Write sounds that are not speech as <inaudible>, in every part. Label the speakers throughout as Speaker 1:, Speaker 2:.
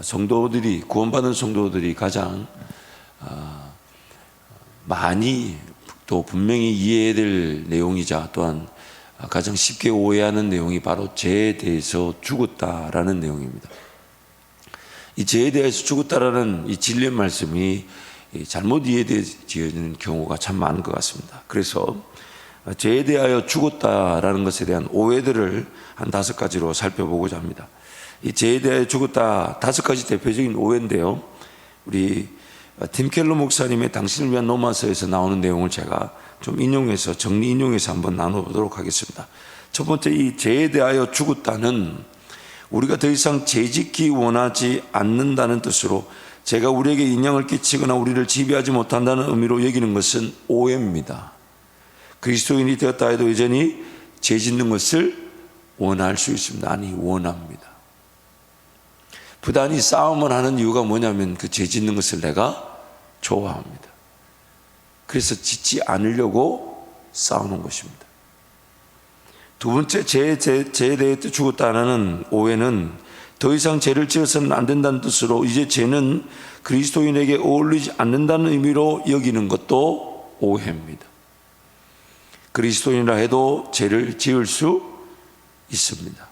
Speaker 1: 성도들이 구원받은 성도들이 가장 어, 많이 또 분명히 이해해야 될 내용이자 또한 가장 쉽게 오해하는 내용이 바로 죄에 대해서 죽었다라는 내용입니다. 이 죄에 대해서 죽었다라는 이 진리의 말씀이 잘못 이해되어지는 경우가 참 많은 것 같습니다. 그래서 죄에 대하여 죽었다라는 것에 대한 오해들을 한 다섯 가지로 살펴보고자 합니다. 이 죄에 대하여 죽었다 다섯 가지 대표적인 오해인데요. 우리 팀 켈러 목사님의 당신을 위한 로마서에서 나오는 내용을 제가 좀 인용해서 정리 인용해서 한번 나눠보도록 하겠습니다. 첫 번째 이 죄에 대하여 죽었다는 우리가 더 이상 죄짓기 원하지 않는다는 뜻으로 제가 우리에게 인양을 끼치거나 우리를 지배하지 못한다는 의미로 여기는 것은 오해입니다. 그리스도인이 되었다 해도 여전히 죄 짓는 것을 원할 수 있습니다. 아니 원합니다. 부단히 싸움을 하는 이유가 뭐냐면 그 죄 짓는 것을 내가 좋아합니다. 그래서 짓지 않으려고 싸우는 것입니다. 두 번째 죄, 죄, 죄에 대해 죽었다는 오해는 더 이상 죄를 지어서는 안 된다는 뜻으로 이제 죄는 그리스도인에게 어울리지 않는다는 의미로 여기는 것도 오해입니다. 그리스도인이라 해도 죄를 지을 수 있습니다.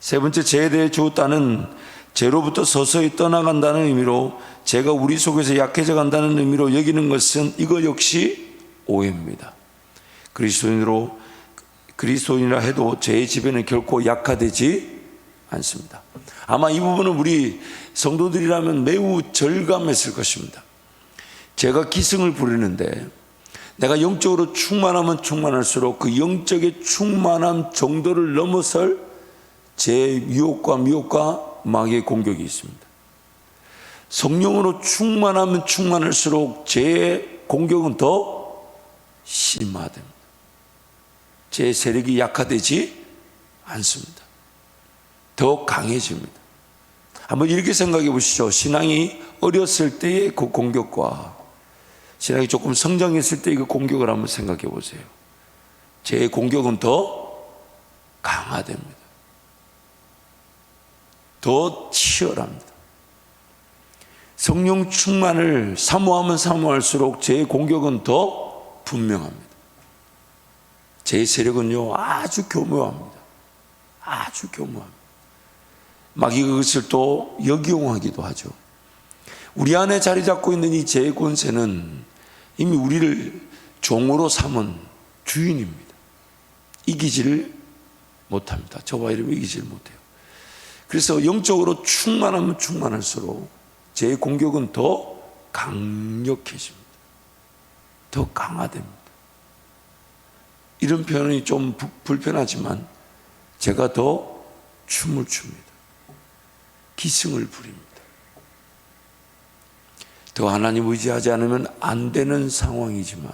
Speaker 1: 세 번째 죄에 대해 죽었다는 죄로부터 서서히 떠나간다는 의미로 죄가 우리 속에서 약해져 간다는 의미로 여기는 것은 이거 역시 오해입니다. 그리스도인으로 그리스도인이라 해도 죄의 지배는 결코 약화되지 않습니다. 아마 이 부분은 우리 성도들이라면 매우 절감했을 것입니다. 제가 기승을 부리는데 내가 영적으로 충만하면 충만할수록 그 영적의 충만함 정도를 넘어설 제 유혹과 미혹과 마귀의 공격이 있습니다. 성령으로 충만하면 충만할수록 제 공격은 더 심화됩니다. 제 세력이 약화되지 않습니다. 더 강해집니다. 한번 이렇게 생각해 보시죠. 신앙이 어렸을 때의 그 공격과 신앙이 조금 성장했을 때의 그 공격을 한번 생각해 보세요. 제 공격은 더 강화됩니다. 더 치열합니다. 성령 충만을 사모하면 사모할수록 제 공격은 더 분명합니다. 제 세력은요 아주 교묘합니다. 아주 교묘합니다. 마귀가 그것을 또 역이용하기도 하죠. 우리 안에 자리 잡고 있는 이제 권세는 이미 우리를 종으로 삼은 주인입니다. 이기지를 못합니다. 저와 이름 이기지를 못해요. 그래서 영적으로 충만하면 충만할수록 제 공격은 더 강력해집니다. 더 강화됩니다. 이런 표현이 좀 부, 불편하지만 제가 더 춤을 춥니다. 기승을 부립니다. 더 하나님 의지하지 않으면 안 되는 상황이지만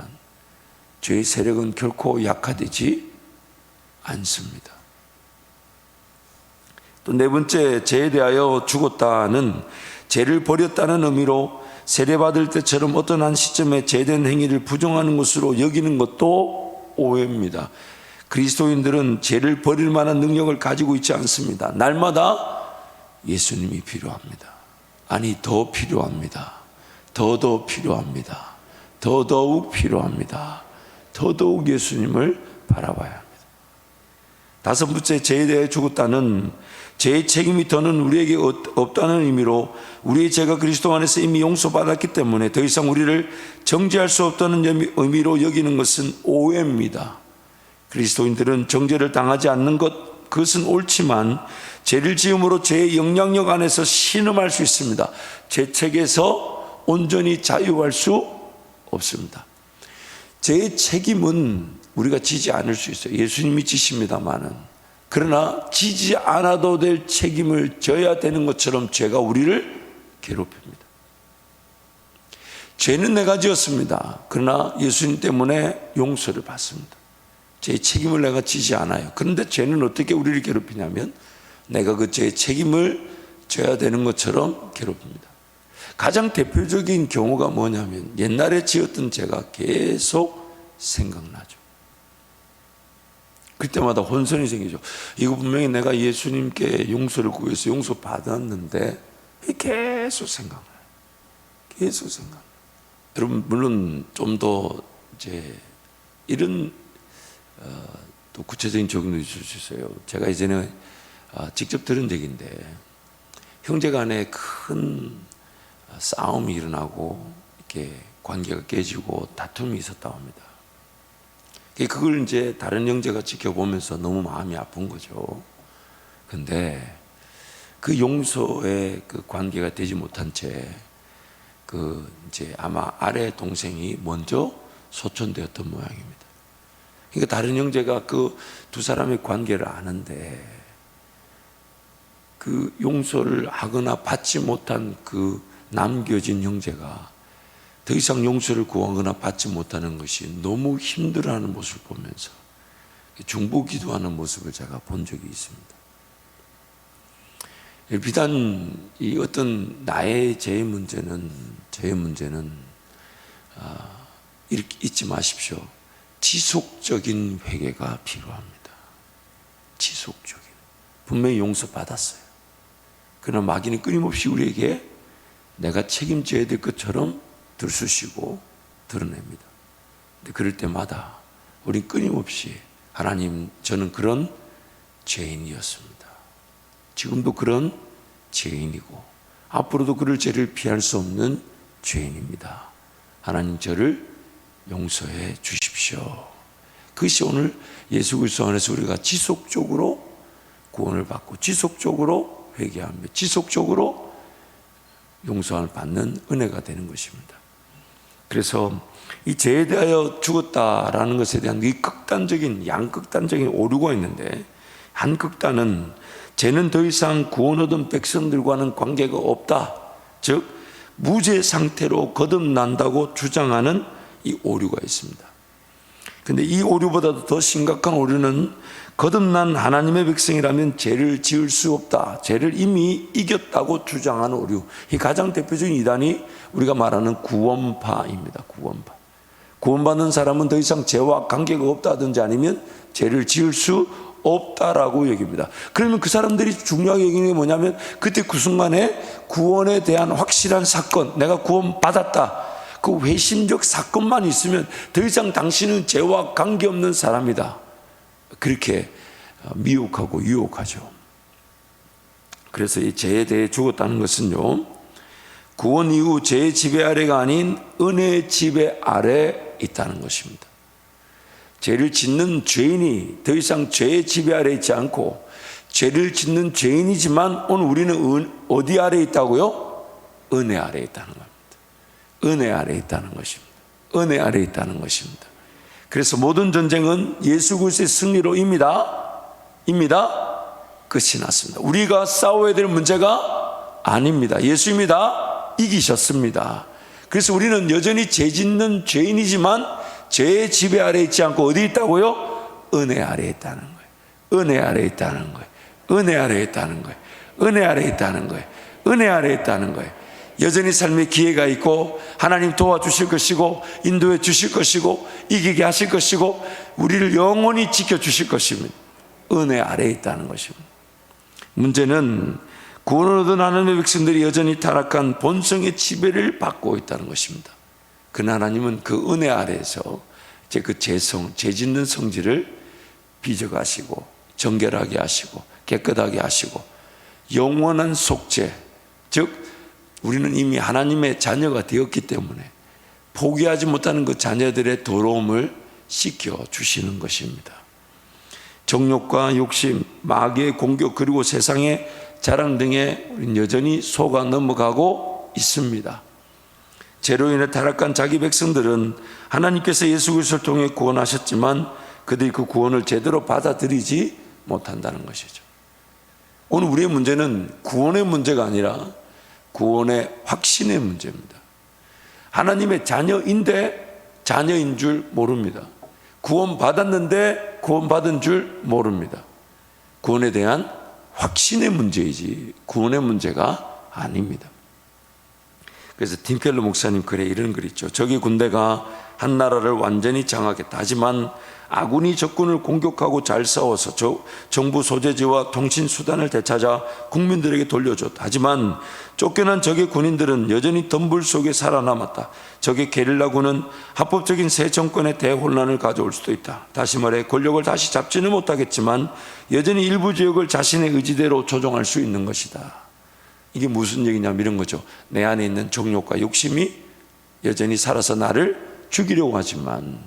Speaker 1: 죄의 세력은 결코 약화되지 않습니다. 또 네 번째 죄에 대하여 죽었다는 죄를 버렸다는 의미로 세례받을 때처럼 어떤 한 시점에 죄된 행위를 부정하는 것으로 여기는 것도 오해입니다. 그리스도인들은 죄를 버릴 만한 능력을 가지고 있지 않습니다. 날마다 예수님이 필요합니다. 아니, 더 필요합니다. 더더 필요합니다. 더더욱 필요합니다. 더더욱 예수님을 바라봐야 합니다. 다섯 번째, 죄에 대해 죽었다는 죄의 책임이 더는 우리에게 없다는 의미로 우리의 죄가 그리스도 안에서 이미 용서받았기 때문에 더 이상 우리를 정죄할 수 없다는 의미로 여기는 것은 오해입니다. 그리스도인들은 정죄를 당하지 않는 것, 그것은 옳지만 죄를 지음으로 죄의 영향력 안에서 신음할 수 있습니다. 죄 책에서 온전히 자유할 수 없습니다. 죄의 책임은 우리가 지지 않을 수 있어요. 예수님이 지십니다만은. 그러나 지지 않아도 될 책임을 져야 되는 것처럼 죄가 우리를 괴롭힙니다. 죄는 내가 지었습니다. 그러나 예수님 때문에 용서를 받습니다. 제 책임을 내가 지지 않아요. 그런데 죄는 어떻게 우리를 괴롭히냐면 내가 그 죄의 책임을 져야 되는 것처럼 괴롭힙니다. 가장 대표적인 경우가 뭐냐면 옛날에 지었던 죄가 계속 생각나죠. 그때마다 혼선이 생기죠. 이거 분명히 내가 예수님께 용서를 구해서 용서 받았는데 계속 생각나요. 계속 생각. 여러분 물론 좀 더 이제 이런 어, 또 구체적인 적용도 있을 수 있어요. 제가 이제는 아, 직접 들은 얘기인데 형제간에 큰 아, 싸움이 일어나고 이렇게 관계가 깨지고 다툼이 있었다고 합니다. 그걸 이제 다른 형제가 지켜보면서 너무 마음이 아픈 거죠. 근데 그 용서의 그 관계가 되지 못한 채 그 이제 아마 아래 동생이 먼저 소천되었던 모양입니다. 그러니까 다른 형제가 그 두 사람의 관계를 아는데 그 용서를 하거나 받지 못한 그 남겨진 형제가 더 이상 용서를 구하거나 받지 못하는 것이 너무 힘들어하는 모습을 보면서 중보 기도하는 모습을 제가 본 적이 있습니다. 비단 이 어떤 나의 죄의 문제는 죄의 문제는 아, 이렇게 잊지 마십시오. 지속적인 회개가 필요합니다. 지속적인 분명히 용서 받았어요. 그러나 마귀는 끊임없이 우리에게 내가 책임져야 될 것처럼 들쑤시고 드러냅니다. 근데 그럴 때마다 우리 끊임없이 하나님 저는 그런 죄인이었습니다. 지금도 그런 죄인이고 앞으로도 그럴 죄를 피할 수 없는 죄인입니다. 하나님 저를 용서해 주십시오. 그것이 오늘 예수 그리스도 안에서 우리가 지속적으로 구원을 받고 지속적으로 회개하며 지속적으로 용서를 받는 은혜가 되는 것입니다. 그래서 이 죄에 대하여 죽었다라는 것에 대한 이 극단적인 양극단적인 오류가 있는데 한 극단은 죄는 더 이상 구원 얻은 백성들과는 관계가 없다. 즉 무죄 상태로 거듭난다고 주장하는 이 오류가 있습니다. 근데 이 오류보다도 더 심각한 오류는 거듭난 하나님의 백성이라면 죄를 지을 수 없다. 죄를 이미 이겼다고 주장하는 오류. 이 가장 대표적인 이단이 우리가 말하는 구원파입니다. 구원파. 구원받는 사람은 더 이상 죄와 관계가 없다든지 아니면 죄를 지을 수 없다라고 얘기합니다. 그러면 그 사람들이 중요하게 여기는 게 뭐냐면 그때 그 순간에 구원에 대한 확실한 사건, 내가 구원받았다. 그 회심적 사건만 있으면 더 이상 당신은 죄와 관계없는 사람이다. 그렇게 미혹하고 유혹하죠. 그래서 이 죄에 대해 죽었다는 것은요, 구원 이후 죄의 지배 아래가 아닌 은혜의 지배 아래 있다는 것입니다. 죄를 짓는 죄인이 더 이상 죄의 지배 아래 있지 않고 죄를 짓는 죄인이지만 오늘 우리는 어디 아래 있다고요? 은혜 아래 있다는 겁니다. 은혜 아래 있다는 것입니다. 은혜 아래 있다는 것입니다. 그래서 모든 전쟁은 예수 그리스도의 승리로 입니다. 입니다. 끝이 났습니다. 우리가 싸워야 될 문제가 아닙니다. 예수입니다. 이기셨습니다. 그래서 우리는 여전히 죄 짓는 죄인이지만 죄의 지배 아래 있지 않고 어디 있다고요? 은혜 아래 있다는 거예요. 은혜 아래 있다는 거예요. 은혜 아래 있다는 거예요. 은혜 아래 있다는 거예요. 은혜 아래 있다는 거예요. 여전히 삶에 기회가 있고 하나님 도와주실 것이고 인도해 주실 것이고 이기게 하실 것이고 우리를 영원히 지켜주실 것입니다. 은혜 아래 있다는 것입니다. 문제는 구원을 얻은 하나님의 백성들이 여전히 타락한 본성의 지배를 받고 있다는 것입니다. 그 하나님은 그 은혜 아래에서 이제 그 죄성, 죄 짓는 성질을 빚어가시고 정결하게 하시고 깨끗하게 하시고 영원한 속죄, 즉 우리는 이미 하나님의 자녀가 되었기 때문에 포기하지 못하는 그 자녀들의 더러움을 씻겨 주시는 것입니다. 정욕과 욕심, 마귀의 공격 그리고 세상의 자랑 등에 여전히 속아 넘어가고 있습니다. 죄로 인해 타락한 자기 백성들은 하나님께서 예수 그리스도를 통해 구원하셨지만 그들이 그 구원을 제대로 받아들이지 못한다는 것이죠. 오늘 우리의 문제는 구원의 문제가 아니라 구원의 확신의 문제입니다. 하나님의 자녀인데 자녀인 줄 모릅니다. 구원 받았는데 구원 받은 줄 모릅니다. 구원에 대한 확신의 문제이지 구원의 문제가 아닙니다. 그래서 팀켈러 목사님 글에 이런 글 있죠. 저기 군대가 한 나라를 완전히 장악했다. 하지만 아군이 적군을 공격하고 잘 싸워서 저, 정부 소재지와 통신 수단을 되찾아 국민들에게 돌려줬다. 하지만 쫓겨난 적의 군인들은 여전히 덤불 속에 살아남았다. 적의 게릴라군은 합법적인 새 정권의 대혼란을 가져올 수도 있다. 다시 말해 권력을 다시 잡지는 못하겠지만 여전히 일부 지역을 자신의 의지대로 조종할 수 있는 것이다. 이게 무슨 얘기냐면 이런 거죠. 내 안에 있는 정욕과 욕심이 여전히 살아서 나를 죽이려고 하지만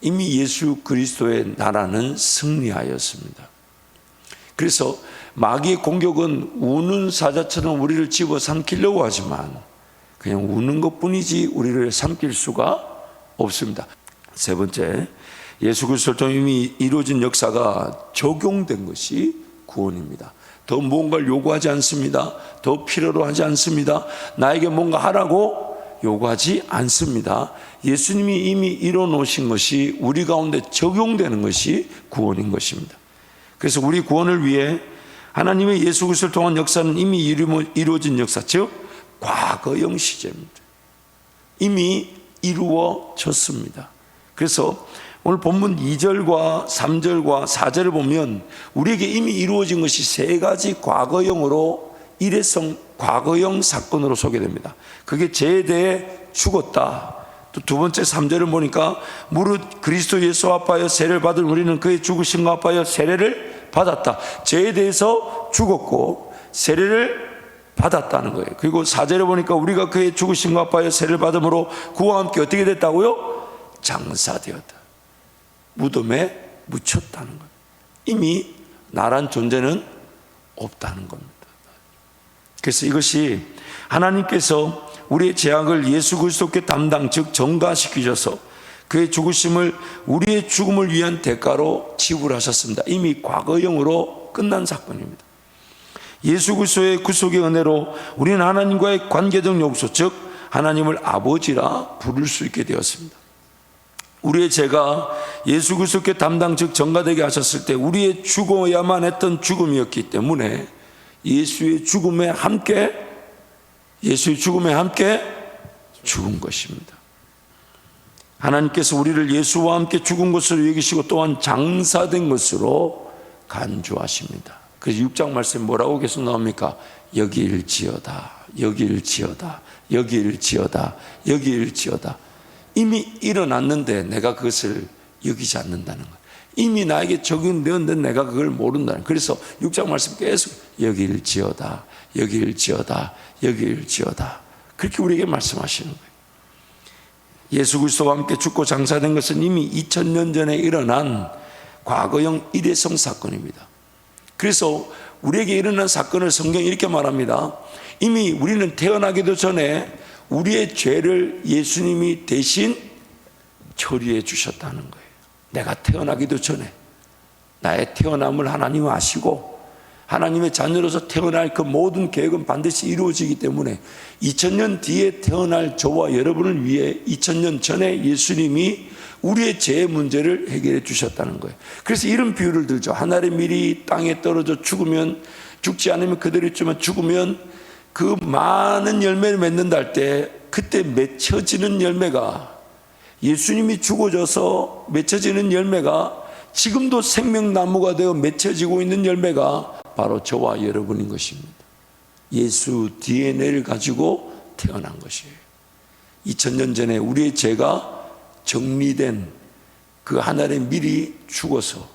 Speaker 1: 이미 예수 그리스도의 나라는 승리하였습니다. 그래서 마귀의 공격은 우는 사자처럼 우리를 집어 삼키려고 하지만 그냥 우는 것 뿐이지 우리를 삼킬 수가 없습니다. 세 번째, 예수 그리스도를 통해 이미 이루어진 역사가 적용된 것이 구원입니다. 더 뭔가를 요구하지 않습니다. 더 필요로 하지 않습니다. 나에게 뭔가 하라고 요구하지 않습니다. 예수님이 이미 이뤄 놓으신 것이 우리 가운데 적용되는 것이 구원인 것입니다. 그래서 우리 구원을 위해 하나님의 예수 그리스도를 통한 역사는 이미 이루어진 역사, 즉 과거형 시제입니다. 이미 이루어졌습니다. 그래서 오늘 본문 2절과 3절과 4절을 보면 우리에게 이미 이루어진 것이 세 가지 과거형으로 일회성 과거형 사건으로 소개됩니다. 그게 죄에 대해 죽었다. 또 두 번째 3절을 보니까 무릇 그리스도 예수 아파여 세례를 받은 우리는 그의 죽으심과 아파여 세례를 받았다. 죄에 대해서 죽었고 세례를 받았다는 거예요. 그리고 4절에 보니까 우리가 그의 죽으심과 아파여 세례를 받음으로 그와 함께 어떻게 됐다고요? 장사되었다. 무덤에 묻혔다는 거예요. 이미 나란 존재는 없다는 겁니다. 그래서 이것이 하나님께서 우리의 죄악을 예수 그리스도께 담당 즉 전가시키셔서 그의 죽으심을 우리의 죽음을 위한 대가로 지불하셨습니다. 이미 과거형으로 끝난 사건입니다. 예수 그리스도의 구속의 은혜로 우리는 하나님과의 관계적 용서 즉 하나님을 아버지라 부를 수 있게 되었습니다. 우리의 죄가 예수 그리스도께 담당 즉 전가되게 하셨을 때 우리의 죽어야만 했던 죽음이었기 때문에 예수의 죽음에 함께 예수의 죽음에 함께 죽은 것입니다. 하나님께서 우리를 예수와 함께 죽은 것으로 여기시고 또한 장사된 것으로 간주하십니다. 그래서 6장 말씀 뭐라고 계속 나옵니까? 여기일지어다, 여기일지어다, 여기일지어다, 여기일지어다. 이미 일어났는데 내가 그것을 여기지 않는다는 것. 이미 나에게 적용되었는데 내가 그걸 모른다는. 그래서 6장 말씀 계속 여기일지어다, 여기일지어다, 여기일지어다. 그렇게 우리에게 말씀하시는 거예요. 예수 그리스도와 함께 죽고 장사된 것은 이미 2000년 전에 일어난 과거형 일회성 사건입니다. 그래서 우리에게 일어난 사건을 성경이 이렇게 말합니다. 이미 우리는 태어나기도 전에 우리의 죄를 예수님이 대신 처리해 주셨다는 거예요. 내가 태어나기도 전에 나의 태어남을 하나님 아시고 하나님의 자녀로서 태어날 그 모든 계획은 반드시 이루어지기 때문에 2000년 뒤에 태어날 저와 여러분을 위해 2000년 전에 예수님이 우리의 죄 문제를 해결해 주셨다는 거예요. 그래서 이런 비유를 들죠. 하늘의 밀이 땅에 떨어져 죽으면 죽지 않으면 그대로 있지만 죽으면 그 많은 열매를 맺는다 할 때 그때 맺혀지는 열매가 예수님이 죽어져서 맺혀지는 열매가 지금도 생명나무가 되어 맺혀지고 있는 열매가 바로 저와 여러분인 것입니다. 예수 DNA를 가지고 태어난 것이에요. 2000년 전에 우리의 죄가 정리된 그 하늘의 밀이 죽어서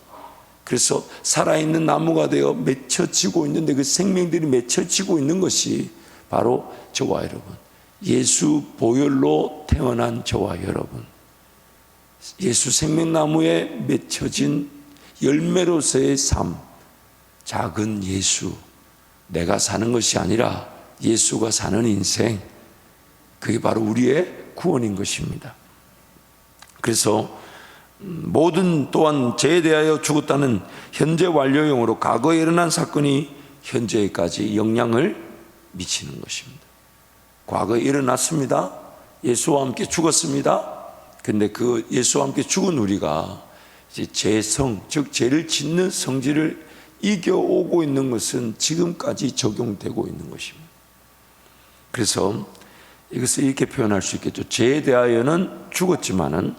Speaker 1: 그래서 살아있는 나무가 되어 맺혀지고 있는데 그 생명들이 맺혀지고 있는 것이 바로 저와 여러분. 예수 보혈로 태어난 저와 여러분. 예수 생명나무에 맺혀진 열매로서의 삶, 작은 예수, 내가 사는 것이 아니라 예수가 사는 인생, 그게 바로 우리의 구원인 것입니다. 그래서 모든 또한 죄에 대하여 죽었다는 현재 완료형으로 과거에 일어난 사건이 현재까지 영향을 미치는 것입니다. 과거에 일어났습니다. 예수와 함께 죽었습니다. 근데 그 예수와 함께 죽은 우리가 이제 죄성, 즉 죄를 짓는 성질을 이겨오고 있는 것은 지금까지 적용되고 있는 것입니다. 그래서 이것을 이렇게 표현할 수 있겠죠. 죄에 대하여는 죽었지만은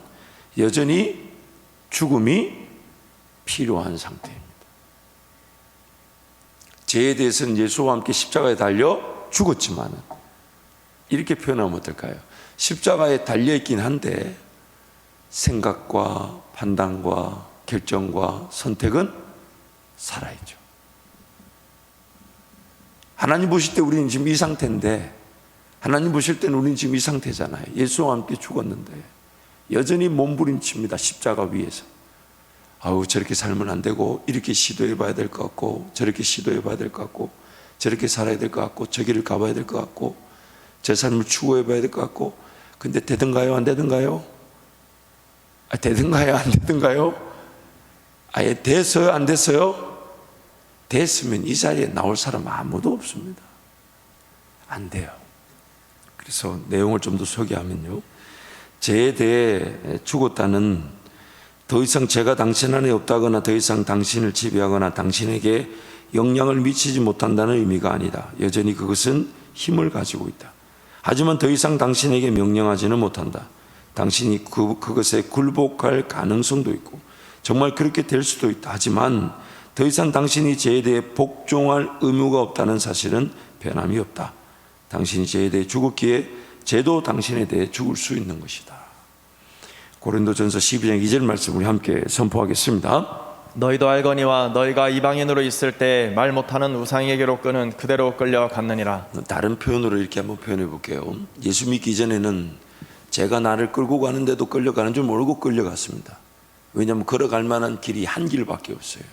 Speaker 1: 여전히 죽음이 필요한 상태입니다. 죄에 대해서는 예수와 함께 십자가에 달려 죽었지만은 이렇게 표현하면 어떨까요? 십자가에 달려 있긴 한데 생각과 판단과 결정과 선택은 살아있죠. 하나님 보실 때 우리는 지금 이 상태인데 하나님 보실 때는 우리는 지금 이 상태잖아요. 예수와 함께 죽었는데 여전히 몸부림칩니다. 십자가 위에서. 아우 저렇게 살면 안 되고 이렇게 시도해 봐야 될 것 같고 저렇게 시도해 봐야 될 것 같고 저렇게 살아야 될 것 같고 저기를 가봐야 될 것 같고 제 삶을 추구해 봐야 될 것 같고 근데 되든가요 안 되든가요? 아, 되든가요 안 되든가요? 아예 됐어요 안 됐어요? 됐으면 이 자리에 나올 사람 아무도 없습니다. 안 돼요. 그래서 내용을 좀 더 소개하면요. 죄에 대해 죽었다는 더 이상 죄가 당신 안에 없다거나 더 이상 당신을 지배하거나 당신에게 영향을 미치지 못한다는 의미가 아니다. 여전히 그것은 힘을 가지고 있다. 하지만 더 이상 당신에게 명령하지는 못한다. 당신이 그, 그것에 굴복할 가능성도 있고 정말 그렇게 될 수도 있다. 하지만 더 이상 당신이 죄에 대해 복종할 의무가 없다는 사실은 변함이 없다. 당신이 죄에 대해 죽었기에 죄도 당신에 대해 죽을 수 있는 것이다. 고린도전서 12장 2절 말씀 우리 함께 선포하겠습니다.
Speaker 2: 너희도 알거니와 너희가 이방인으로 있을 때 말 못하는 우상에게로 끄는 그대로 끌려갔느니라
Speaker 1: 다른 표현으로 이렇게 한번 표현해 볼게요. 예수 믿기 전에는 제가 나를 끌고 가는데도 끌려가는 줄 모르고 끌려갔습니다. 왜냐하면 걸어갈 만한 길이 한 길밖에 없어요.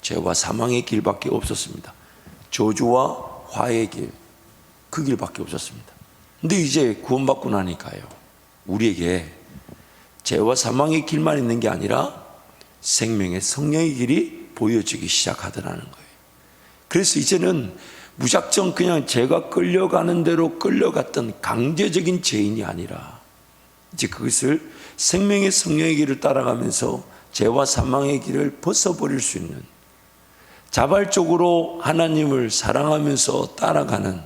Speaker 1: 죄와 사망의 길밖에 없었습니다. 저주와 화의 길, 그 길밖에 없었습니다. 근데 이제 구원받고 나니까요. 우리에게 죄와 사망의 길만 있는 게 아니라 생명의 성령의 길이 보여지기 시작하더라는 거예요. 그래서 이제는 무작정 그냥 제가 끌려가는 대로 끌려갔던 강제적인 죄인이 아니라 이제 그것을 생명의 성령의 길을 따라가면서 죄와 사망의 길을 벗어버릴 수 있는 자발적으로 하나님을 사랑하면서 따라가는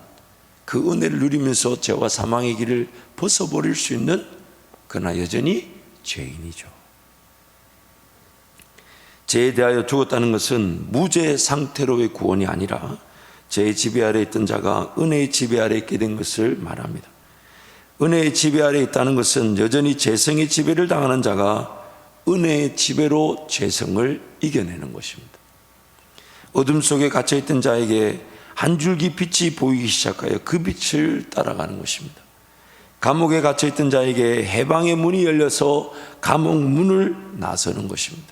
Speaker 1: 그 은혜를 누리면서 죄와 사망의 길을 벗어버릴 수 있는 그러나 여전히 죄인이죠. 죄에 대하여 죽었다는 것은 무죄 상태로의 구원이 아니라 죄의 지배 아래 있던 자가 은혜의 지배 아래 있게 된 것을 말합니다. 은혜의 지배 아래 있다는 것은 여전히 죄성의 지배를 당하는 자가 은혜의 지배로 죄성을 이겨내는 것입니다. 어둠 속에 갇혀 있던 자에게 한 줄기 빛이 보이기 시작하여 그 빛을 따라가는 것입니다. 감옥에 갇혀 있던 자에게 해방의 문이 열려서 감옥 문을 나서는 것입니다.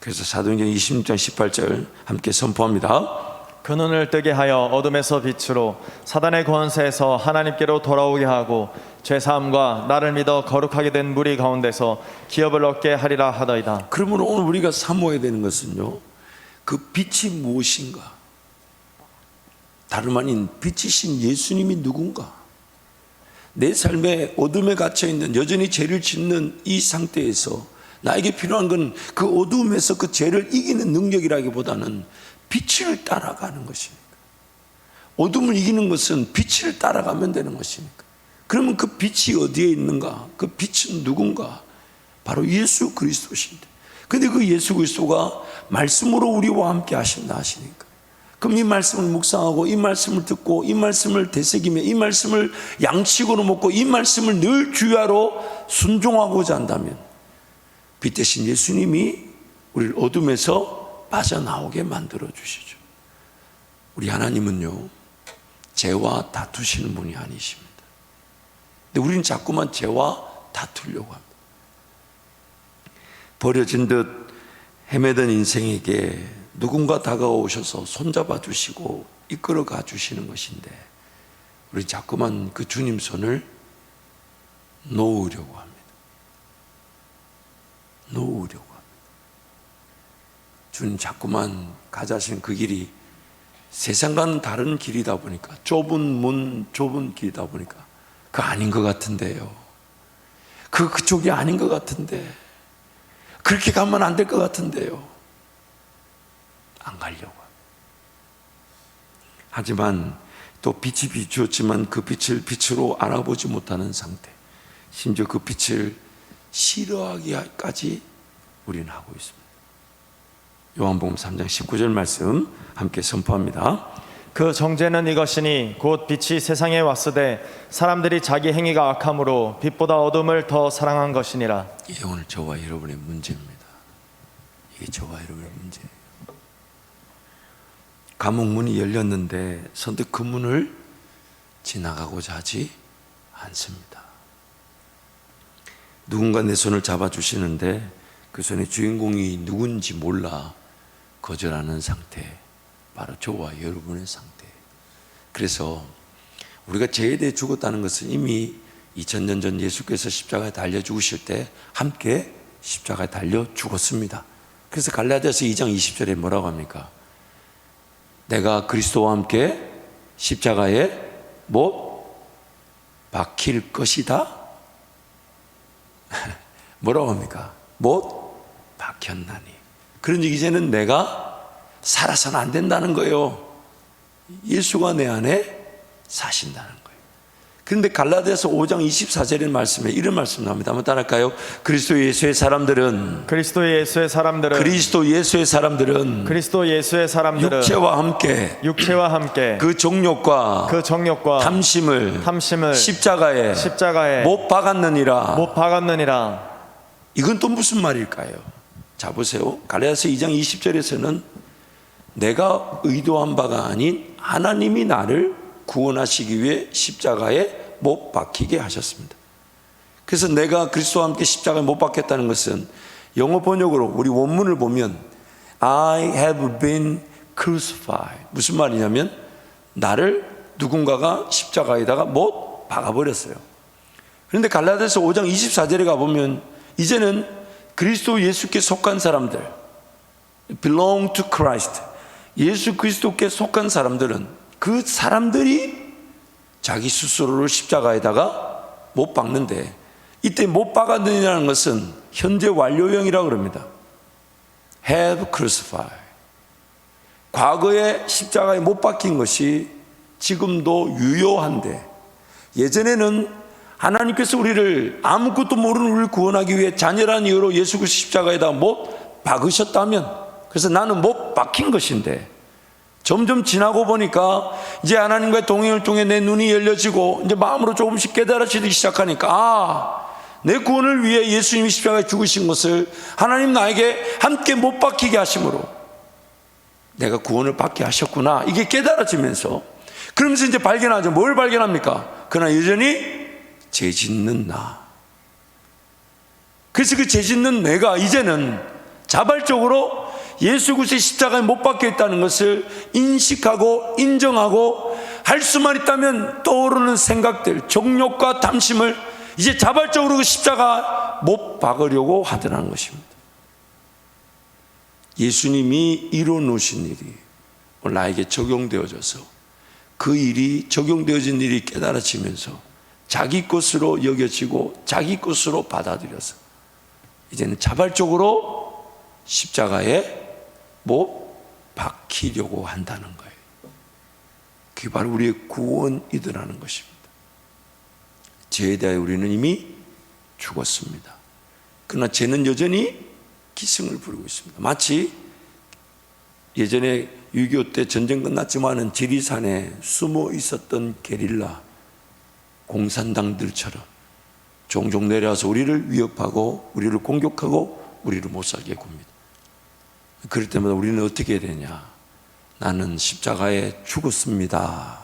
Speaker 1: 그래서 사도행전 26장 18절 함께 선포합니다.
Speaker 2: 그 눈을 뜨게 하여 어둠에서 빛으로 사단의 권세에서 하나님께로 돌아오게 하고 죄사함과 나를 믿어 거룩하게 된 무리 가운데서 기업을 얻게 하리라 하더이다
Speaker 1: 그러면 오늘 우리가 사모해야 되는 것은요. 그 빛이 무엇인가? 다름 아닌 빛이신 예수님이 누군가? 내 삶에 어둠에 갇혀 있는 여전히 죄를 짓는 이 상태에서 나에게 필요한 건 그 어둠에서 그 죄를 이기는 능력이라기보다는 빛을 따라가는 것입니다. 어둠을 이기는 것은 빛을 따라가면 되는 것이니까. 그러면 그 빛이 어디에 있는가? 그 빛은 누군가? 바로 예수 그리스도신데. 근데 그 예수 그리스도가 말씀으로 우리와 함께 하신다 하시니까. 그럼 이 말씀을 묵상하고 이 말씀을 듣고 이 말씀을 되새기며 이 말씀을 양식으로 먹고 이 말씀을 늘 주야로 순종하고자 한다면 빛 대신 예수님이 우리를 어둠에서 빠져나오게 만들어 주시죠. 우리 하나님은요, 죄와 다투시는 분이 아니십니다. 근데 우리는 자꾸만 죄와 다투려고 합니다. 버려진 듯 헤매던 인생에게 누군가 다가오셔서 손잡아 주시고 이끌어 가 주시는 것인데 우리 자꾸만 그 주님 손을 놓으려고 합니다. 놓으려고. 주님 자꾸만 가자신 그 길이 세상과는 다른 길이다 보니까 좁은 문, 좁은 길이다 보니까 그 아닌 것 같은데요. 그 그쪽이 아닌 것 같은데 그렇게 가면 안 될 것 같은데요. 안 가려고. 하지만 또 빛이 비추었지만 그 빛을 빛으로 알아보지 못하는 상태. 심지어 그 빛을 싫어하기까지 우리는 하고 있습니다. 요한복음 3장 19절 말씀 함께 선포합니다.
Speaker 2: 그 정죄는 이것이니 곧 빛이 세상에 왔으되 사람들이 자기 행위가 악함으로 빛보다 어둠을 더 사랑한 것이니라.
Speaker 1: 이게 오늘 저와 여러분의 문제입니다. 이게 저와 여러분의 문제예요. 감옥 문이 열렸는데 선뜻 그 문을 지나가고자 하지 않습니다. 누군가 내 손을 잡아 주시는데 그 손의 주인공이 누군지 몰라 거절하는 상태. 바로 저와 여러분의 상태. 그래서 우리가 죄에 대해 죽었다는 것은 이미 2000년 전 예수께서 십자가에 달려 죽으실 때 함께 십자가에 달려 죽었습니다. 그래서 갈라디아서 2장 20절에 뭐라고 합니까? 내가 그리스도와 함께 십자가에 못 박힐 것이다. <laughs> 뭐라고 합니까? 못 박혔나니. 그러니 이제는 내가 살아서는 안 된다는 거예요. 예수가 내 안에 사신다는 거예요. 그런데 갈라디아서 5장 24절의 말씀에 이런 말씀 나옵니다. 한번 따라할까요? 그리스도 예수의 사람들은
Speaker 2: 그리스도 예수의 사람들은
Speaker 1: 그리스도 예수의 사람들은
Speaker 2: 그리스도 예수의 사람들은
Speaker 1: 육체와 함께
Speaker 2: 육체와 함께
Speaker 1: 그 정욕과
Speaker 2: 그 정욕과
Speaker 1: 탐심을
Speaker 2: 탐심을
Speaker 1: 십자가에
Speaker 2: 십자가에
Speaker 1: 못 박았느니라.
Speaker 2: 못 박았느니라.
Speaker 1: 이건 또 무슨 말일까요? 자 보세요. 갈라디아서 2장 20절에서는 내가 의도한 바가 아닌 하나님이 나를 구원하시기 위해 십자가에 못 박히게 하셨습니다. 그래서 내가 그리스도와 함께 십자가에 못 박혔다는 것은 영어 번역으로 우리 원문을 보면 I have been crucified 무슨 말이냐면 나를 누군가가 십자가에다가 못 박아버렸어요. 그런데 갈라디아서 5장 24절에 가보면 이제는 그리스도 예수께 속한 사람들 belong to Christ 예수 그리스도께 속한 사람들은 그 사람들이 자기 스스로를 십자가에다가 못 박는데 이때 못 박았느냐는 것은 현재 완료형이라고 그럽니다. have crucified. 과거에 십자가에 못 박힌 것이 지금도 유효한데 예전에는 하나님께서 우리를 아무것도 모르는 우리를 구원하기 위해 잔열한 이유로 예수 그리스도 십자가에다 못 박으셨다면 그래서 나는 못 박힌 것인데 점점 지나고 보니까 이제 하나님과의 동행을 통해 내 눈이 열려지고 이제 마음으로 조금씩 깨달아지기 시작하니까 아, 내 구원을 위해 예수님이 십자가에 죽으신 것을 하나님 나에게 함께 못 박히게 하심으로 내가 구원을 받게 하셨구나. 이게 깨달아지면서 그러면서 이제 발견하죠. 뭘 발견합니까? 그러나 여전히 죄 짓는 나. 그래서 그 죄 짓는 내가 이제는 자발적으로 예수 그리스도의 십자가에 못 박혀 있다는 것을 인식하고 인정하고 할 수만 있다면 떠오르는 생각들, 정욕과 탐심을 이제 자발적으로 그 십자가 못 박으려고 하더라는 것입니다. 예수님이 이뤄놓으신 일이 나에게 적용되어져서 그 일이 적용되어진 일이 깨달아지면서 자기 것으로 여겨지고 자기 것으로 받아들여서 이제는 자발적으로 십자가에 못 박히려고 한다는 거예요. 그게 바로 우리의 구원이더라는 것입니다. 죄에 대하여 우리는 이미 죽었습니다. 그러나 죄는 여전히 기승을 부리고 있습니다. 마치 예전에 6.25 때 전쟁 끝났지만은 지리산에 숨어 있었던 게릴라 공산당들처럼 종종 내려와서 우리를 위협하고 우리를 공격하고 우리를 못 살게 굽니다. 그럴 때마다 우리는 어떻게 해야 되냐? 나는 십자가에 죽었습니다.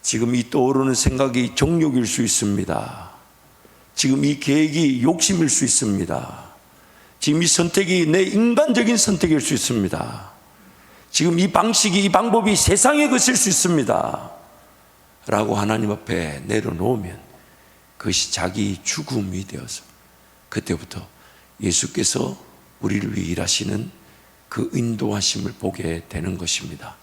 Speaker 1: 지금 이 떠오르는 생각이 정욕일 수 있습니다. 지금 이 계획이 욕심일 수 있습니다. 지금 이 선택이 내 인간적인 선택일 수 있습니다. 지금 이 방식이, 이 방법이 세상의 것일 수 있습니다. 라고 하나님 앞에 내려놓으면 그것이 자기 죽음이 되어서 그때부터 예수께서 우리를 위해 일하시는 그 인도하심을 보게 되는 것입니다.